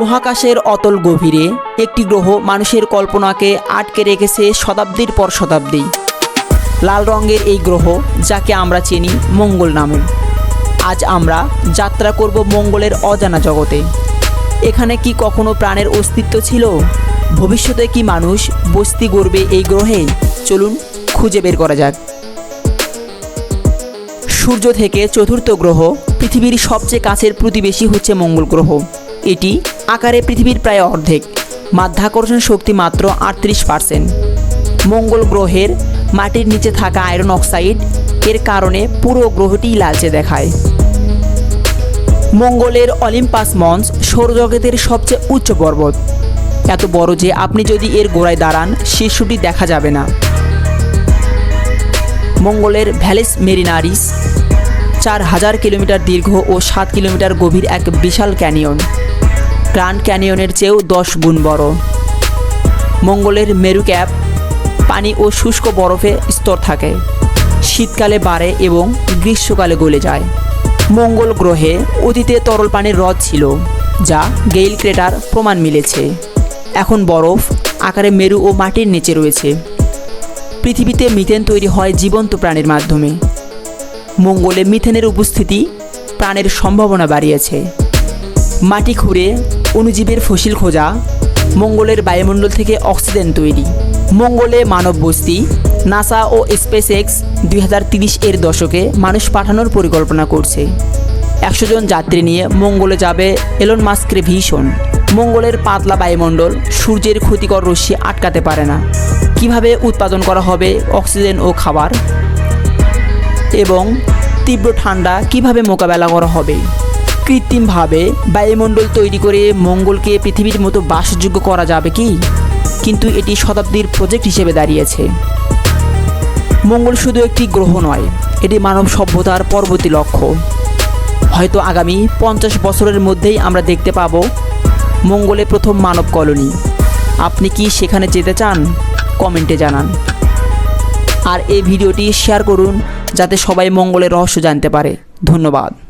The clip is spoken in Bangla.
মহাকাশের অতল গভীরে একটি গ্রহ মানুষের কল্পনাকে আটকে রেখেছে শতাব্দীর পর শতাব্দী। লাল রঙের এই গ্রহ, যাকে আমরা চিনি মঙ্গল নামে। আজ আমরা যাত্রা করব মঙ্গলের অজানা জগতে। এখানে কি কখনো প্রাণের অস্তিত্ব ছিল? ভবিষ্যতে কি মানুষ বস্তি গড়বে এই গ্রহে? চলুন খুঁজে বের করা যাক। সূর্য থেকে চতুর্থ গ্রহ, পৃথিবীর সবচেয়ে কাছের প্রতিবেশী হচ্ছে মঙ্গল গ্রহ। এটি আকারে পৃথিবীর প্রায় অর্ধেক। মাধ্যাকর্ষণ শক্তি মাত্র আটত্রিশ পার্সেন্ট। মঙ্গল গ্রহের মাটির নিচে থাকা আয়রন অক্সাইড এর কারণে পুরো গ্রহটি লালচে দেখায়। মঙ্গলের অলিম্পাস মঞ্চ সৌরজগতের সবচেয়ে উচ্চ পর্বত। এত বড় যে আপনি যদি এর গোড়ায় দাঁড়ান, শীর্ষটি দেখা যাবে না। মঙ্গলের ভ্যালিস মেরিনারিস চার হাজার কিলোমিটার দীর্ঘ ও সাত কিলোমিটার গভীর এক বিশাল ক্যানিয়ন। গ্র্যান্ড ক্যানিয়নের চেয়েও দশ গুণ বড়। মঙ্গলের মেরু ক্যাপ, পানি ও শুষ্ক বরফে স্তর থাকে। শীতকালে বাড়ে এবং গ্রীষ্মকালে গলে যায়। মঙ্গল গ্রহে অতীতে তরল পানির হ্রদ ছিল, যা গেইল ক্রেটার প্রমাণ মিলেছে। এখন বরফ আকারে মেরু ও মাটির নিচে রয়েছে। পৃথিবীতে মিথেন তৈরি হয় জীবন্ত প্রাণীর মাধ্যমে। মঙ্গলে মিথেনের উপস্থিতি প্রাণের সম্ভাবনা বাড়িয়েছে। মাটি খুঁড়ে অণুজীবের ফসিল খোঁজা, মঙ্গলের বায়ুমণ্ডল থেকে অক্সিজেন তৈরি। মঙ্গলে মানব বস্তি, নাসা ও স্পেস এক্স দুই এর দশকে মানুষ পাঠানোর পরিকল্পনা করছে। একশো জন যাত্রী নিয়ে মঙ্গলে যাবে এলন মাস্কের ভীষণ। মঙ্গলের পাতলা বায়ুমণ্ডল সূর্যের ক্ষতিকর রশ্মি আটকাতে পারে না। কীভাবে উৎপাদন করা হবে অক্সিজেন ও খাবার? এবং তীব্র ঠান্ডা কীভাবে মোকাবেলা করা হবে? কৃত্রিমভাবে বায়ুমণ্ডল তৈরি করে মঙ্গলকে পৃথিবীর মতো বাসযোগ্য করা যাবে কি? কিন্তু এটি শতাব্দীর প্রজেক্ট হিসেবে দাঁড়িয়েছে। মঙ্গল শুধু একটি গ্রহ নয়, এটি মানব সভ্যতার পরবর্তী লক্ষ্য। হয়তো আগামী পঞ্চাশ বছরের মধ্যেই আমরা দেখতে পাব মঙ্গলে প্রথম মানব কলোনি। আপনি কি সেখানে যেতে চান? কমেন্টে জানান। আর এই ভিডিওটি শেয়ার করুন, যাতে সবাই মঙ্গলের রহস্য জানতে পারে। ধন্যবাদ।